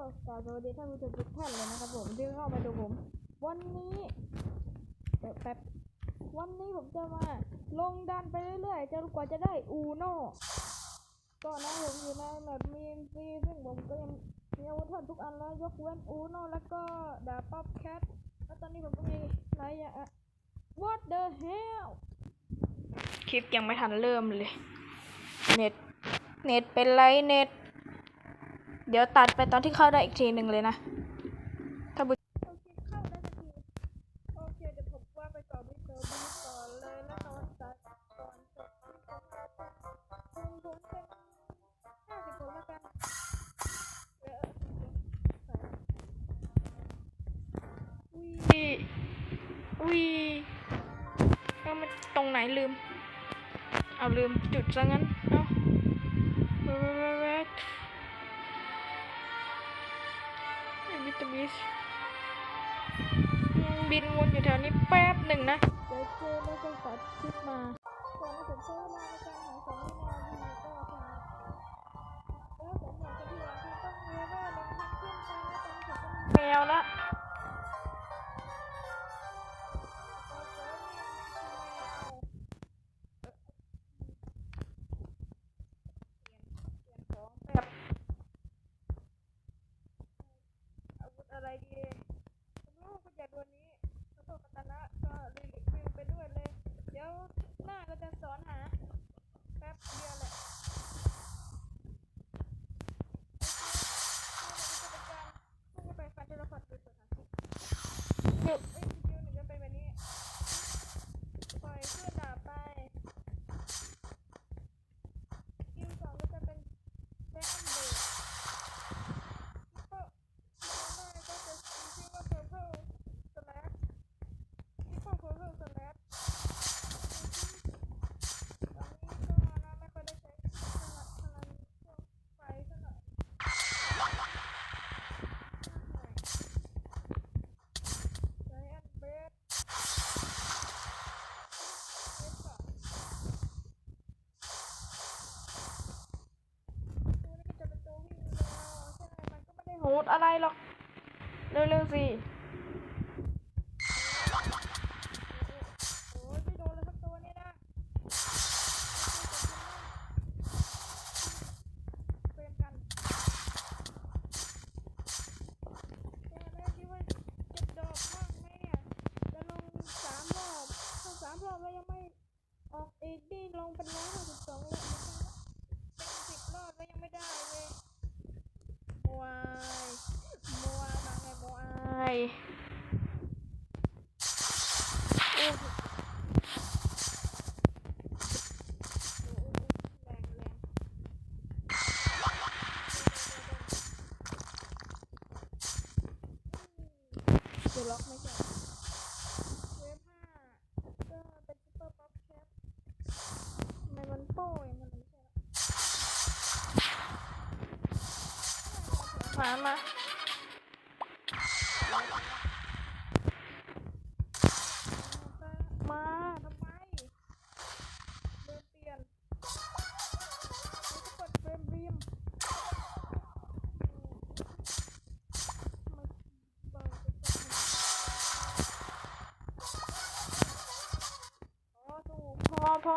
กราบสวัสดีท่านผู้ชมทุกท่านเลยนะครับผมที่เข้ามาดูผม วันนี้แป๊บวันนี้ผมจะมาลงดันไปเรื่อยๆจนกว่าจะได้อูโน่ก็นะผมอยู่ในแบบมีมซีซึ่งผมก็ยังมีอาวุธเท่าทุกอันแล้วยกเว้นอูโน่แล้วก็ดาบป๊อปแคทแล้วตอนนี้ผมก็มีหลายอย่างอะ What the hell คลิปยังไม่ทันเริ่มเลย เน็ต เน็ตเป็นไรเน็ต เดี๋ยวตัดไปตอนที่เข้าได้อีกทีหนึ่งเลยนะ วิตามิสยังบินวนอยู่แถวนี้แป๊บหนึ่งนะ เดี๋ยวเจอแล้วก็ตัดคลิปมาก่อนที่ผมใช้เวลาในการหาสองวินาทีก็พอแล้วผมอยากจะที่ว่าที่ต้องเลเวลหนึ่งพันขึ้นไปนะตอนนี้ผมก็แมวละ อะไรดีผมรู้ว่าคุณอยากวันนี้แล้วก็กัตนะก็รีวิวไปด้วยเลย เดี๋ยวหน้าก็จะสอนหาแป๊บเดียวแหละโอเคนี่มันก็จะเป็นการพุ่งไปฟันเทเลพอร์ตดูสถานที่เดี๋ยวเอ้ยสกิลหนึ่งจะเป็นแบบนี้ปล่อยเพื่อนดาบไปสกิลสองก็จะเป็น แบ็คแอนด์เบรดแล้วก็ตัวหน้าก็จะมีชื่อว่า purple slash triple purple slash ตอนนี้ก็นะไม่ค่อยได้ใช้พลังพลังพวกไฟเท่าไหร่ใช้แอนด์เบรดเบรดสอง ตัวนี้ก็จะเป็นตัววิ่งแล้วใช่ไหม มันก็ไม่ได้โหดอะไรหรอก เร็วๆสิโอ้ยไม่โดนเลยสักตัวนี่นะเฟรมกันแกแม่คิดว่าจะดรอปมากไหมเนี่ย จะลงสามรอบถ้าสามรอบแล้วยังไม่ออกเอ็ดดี้ลงเป็นร้อยห้าสิบสองแล้วเป็นสิบรอบแล้วยังไม่ได้เลยโมวายโมวายมาไงโม ว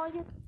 พอ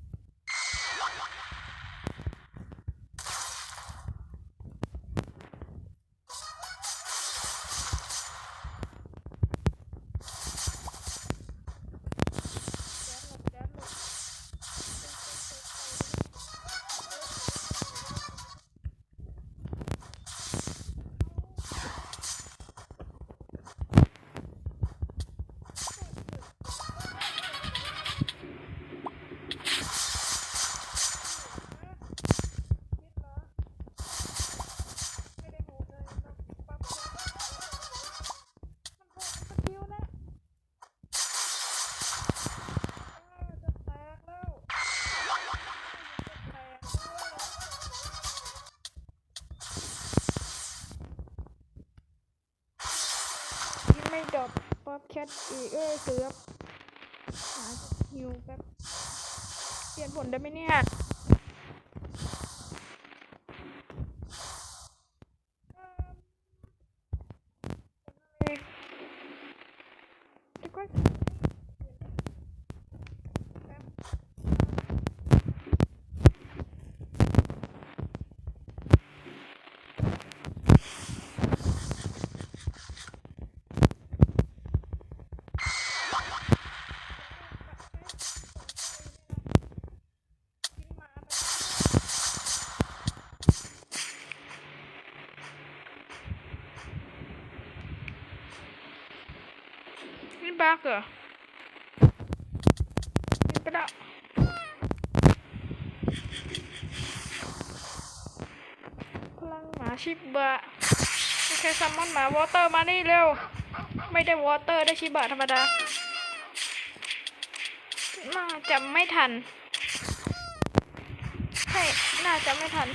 คทอีกเอ้ยเสือบหาฮิวแป๊บเปลี่ยนผลได้ไหมเนี่ยเอิ่ม บักเหรอกินไปแล้วพลังหมาชิบะโอเคซัมมอนหมาวอเตอร์มานี่เร็ว ไม่ได้วอเตอร์ได้ชิบะธรรมดาน่าจะไม่ทัน ใช่ น่าจะไม่ทัน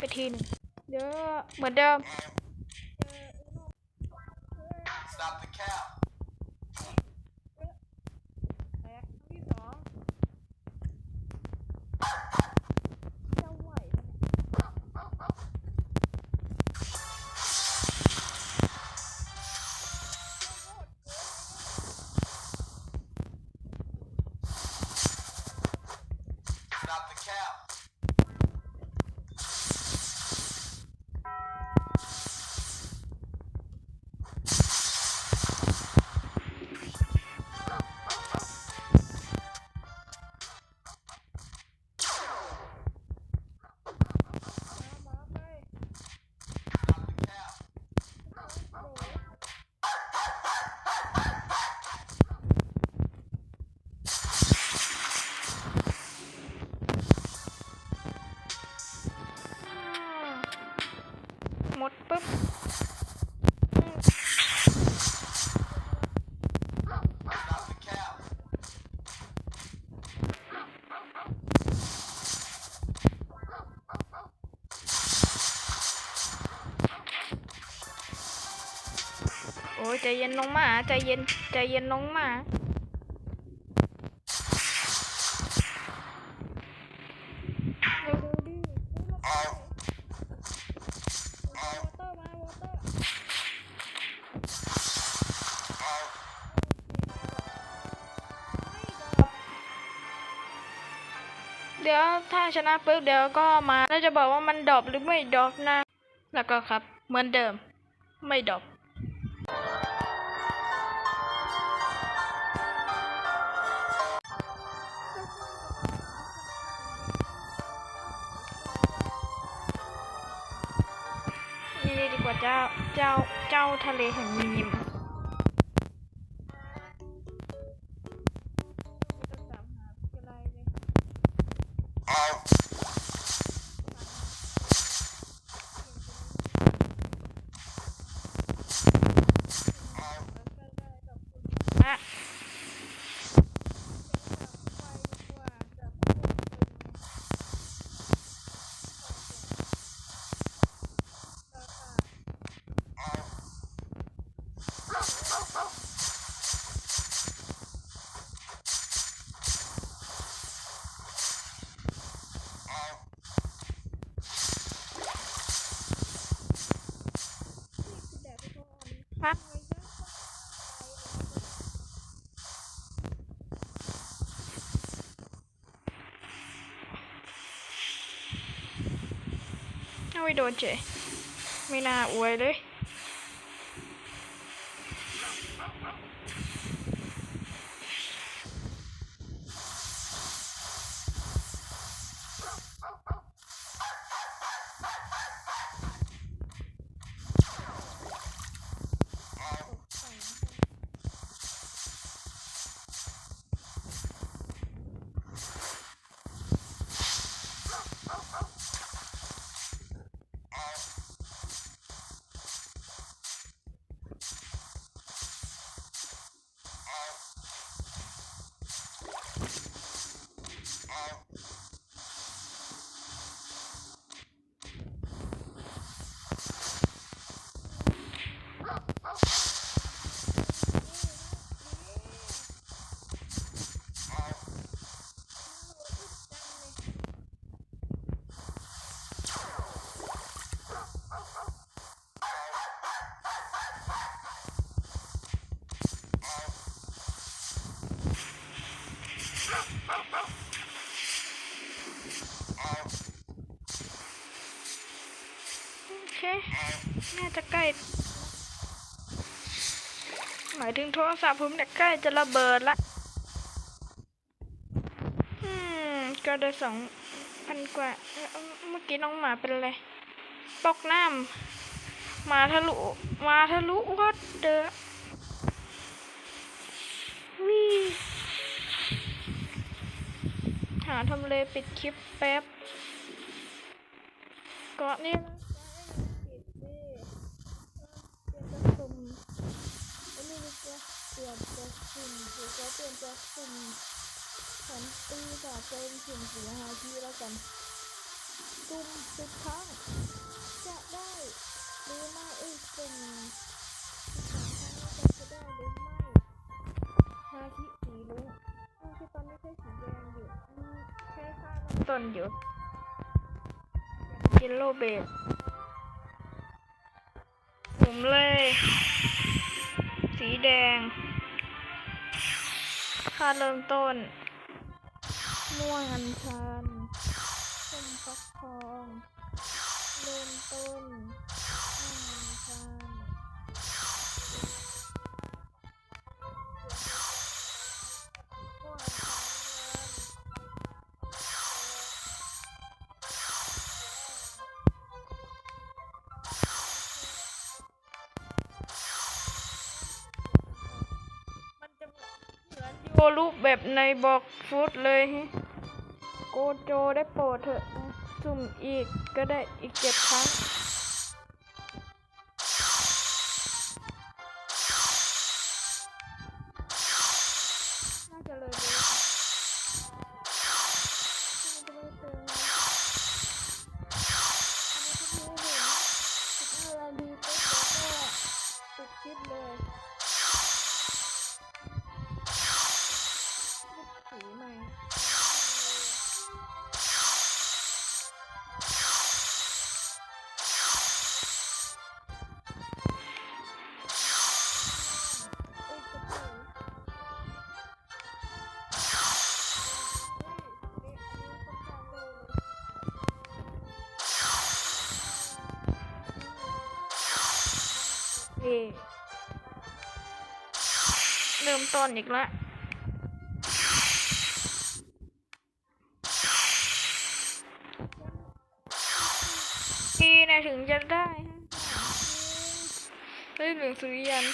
ไป ทีหนึ่งเดี๋ยวเหมือนเดิม อ้ยใจเย็นน้องหมาใจเย็นใจเย็นน้องหมาเร็วๆดิ Out. วอเตอร์มาวอเตอร์ Out. เดี๋ยวถ้าชนะปุ๊บเดี๋ยวก็มาแล้วจะบอกว่ามันดรอปหรือไม่ดรอปนะ แล้วก็ครับ เหมือนเดิม ไม่ดรอป เจ้าเจ้าเจ้าทะเลแห่งมีม ฮะเอาไปโดนเจไม่น่าอวยเลย Stop เค น่าจะใกล้ หมายถึงโทรศัพท์ผมเนี่ยใกล้จะระเบิดละ อืม ก็ได้สองพันกว่า เมื่อกี้น้องหมาเป็นอะไรปอกน้ำหมาทะลุ มาทะลุวัดเดอวิหาทำเลปิดคลิปแป๊บก็นี่นะก็ไอ้นี่ปิดดิเป ลี่ยนจากสุ่มหรือจะเปลี่ยนจากสุ่มฉันตีจากเป็นสุ่มสี่ห้าทีแล้วกันสุ่มสิบครั้งจะได้หรือไม่เอ้ยสุ่มสิบสองครั้งจะได้หรือไม่ฮาคิสีรุ้งซึ่งที่ตอนนี้ใช้สีแดงอยู่ใช้ค่าต้นอยู่เยลโลเบดผมเลย ค่าเริ่มต้น ม่วงอัญชันส้มฟักทอง เริ่มต้น มือนโยรูปแบบในบอกฟุตเลยฮโกโจได้โปรดเถอะ สุ่มอีกก็ได้อีกเจ็ดครั้ง เริ่มต้นอีกแล้วปีนะถึงจะได้เฮ้หลืองสุริยัน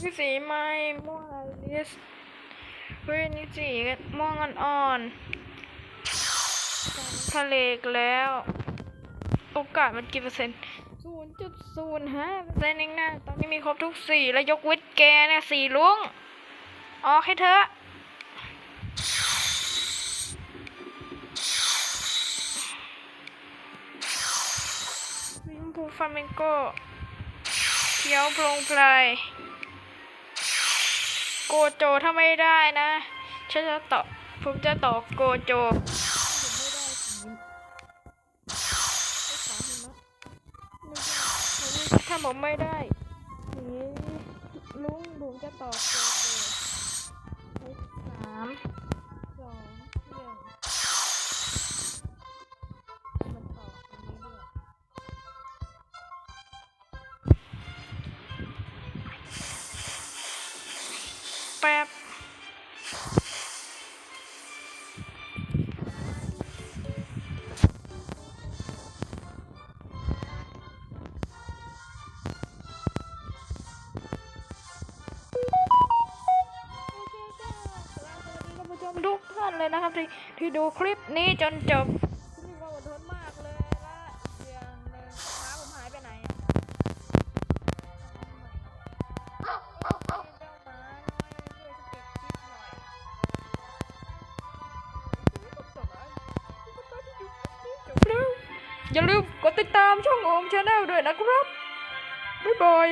นี่สีไม้ม่วงอะไรเนี่ยเฮ้ยนี่สีม่วงอ่อนๆทะเลกแล้ว โอกาสมันกี่เปอร์เซ็นต์ศูนย์จุดศูนย์ห้าเปอร์เซ็นต์เองนะตอนนี้มีครบทุกสีแล้วยกเว้น แกเนี่ยสีลุงออกให้เธอะวิมพูฟาเมงโกเขียวโปร่งไพรโกโจถ้าไม่ได้นะฉันจะต่อผมจะต่อโกโจผมไม่ได้สีไม่ขอหิมะไม่ใช่ผมถ้าผม ลุงลุงจะต่อโกโจใช้สาม เลยนะครับที่ที่ดูคลิปนี้จนจบมีความอดทนมากเลยและอย่างหนึ่งหมาผมหายไปไหนอะเจ้าหมาน้อยช่วยสปิดคลิปหน่อยจบแล้วอย่าลืมกดติดตามช่องโอมชาแนลด้วยนะครับ บ๊ายบาย